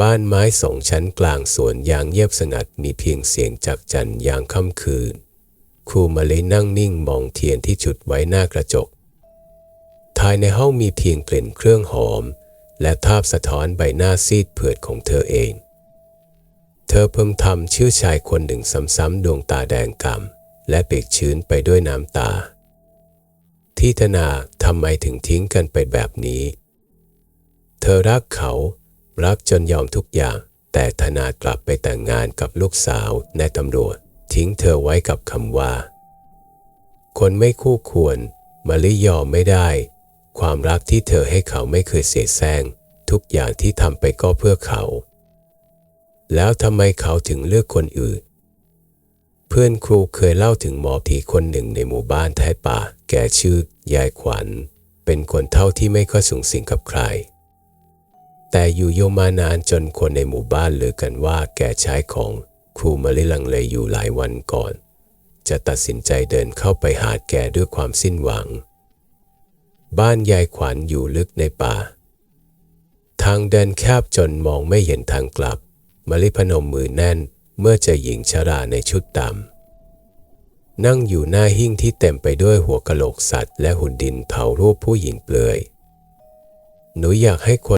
บ้านไม้สองชั้นกลางสวนยางเงียบสงัดมีเพียงเสียงจากจันทร์ยามค่ำคืน ครูมาเลยนั่งนิ่งมองเทียนที่จุดไว้หน้ากระจก ภายในห้องมีเพียงกลิ่นเครื่องหอม และภาพสะท้อนใบหน้าซีดเผือดของเธอเอง เธอเพิ่มทำชื่อชายคนหนึ่งซ้ำๆดวงตาแดงกำและเปียกชื้นไปด้วยน้ำตา ที่ธนาทำไมถึงทิ้งกันไปแบบนี้ เธอรักเขา รักจนยอมทุกอย่าง แต่ธนากลับไปแต่งงานกับลูกสาวในตำรวจ ทิ้งเธอไว้กับคำว่า คนไม่คู่ควรมาลิยอมไม่ได้ ความรักที่เธอให้เขาไม่เคยเสียแซงทุกอย่างที่ทำไปก็เพื่อเขา แล้วทำไมเขาถึงเลือกคนอื่น เพื่อนครูเคยเล่าถึงหมอผีคนหนึ่งในหมู่บ้านท้ายป่า แก่ชื่อ ยายขวัญ เป็นคนเท่าที่ไม่ค่อยสูงสิงกับใคร แต่อยู่โยมานานจนคนในหมู่บ้านเลือกันว่าแกใช้ของครูมาลิลังเลยอยู่หลายวันก่อน จะตัดสินใจเดินเข้าไปหาแกด้วยความสิ้นหวัง บ้านยายขวัญอยู่ลึกในป่า ทางเดินแคบจนมองไม่เห็นทางกลับมาลิพนมมือแน่นเมื่อจอหญิงชราในชุดดำนั่งอยู่หน้าหิ้งที่เต็มไปด้วยหัวกะโหลกสัตว์และหุ่นดินเผารูปผู้หญิงเปลือย หนูอยากให้คน